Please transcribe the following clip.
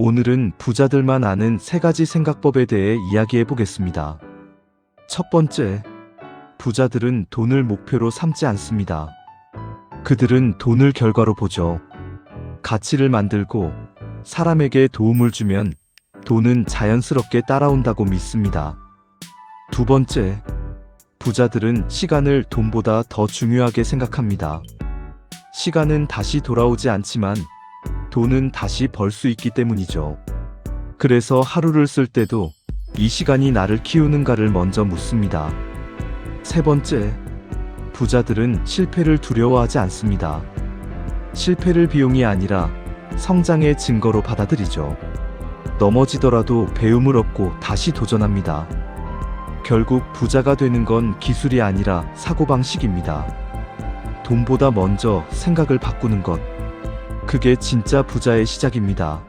오늘은 부자들만 아는 세 가지 생각법에 대해 이야기해 보겠습니다. 첫 번째, 부자들은 돈을 목표로 삼지 않습니다. 그들은 돈을 결과로 보죠. 가치를 만들고 사람에게 도움을 주면 돈은 자연스럽게 따라온다고 믿습니다. 두 번째, 부자들은 시간을 돈보다 더 중요하게 생각합니다. 시간은 다시 돌아오지 않지만 돈은 다시 벌 수 있기 때문이죠. 그래서 하루를 쓸 때도 이 시간이 나를 키우는가를 먼저 묻습니다. 세 번째, 부자들은 실패를 두려워하지 않습니다. 실패를 비용이 아니라 성장의 증거로 받아들이죠. 넘어지더라도 배움을 얻고 다시 도전합니다. 결국 부자가 되는 건 기술이 아니라 사고방식입니다. 돈보다 먼저 생각을 바꾸는 것. 그게 진짜 부자의 시작입니다.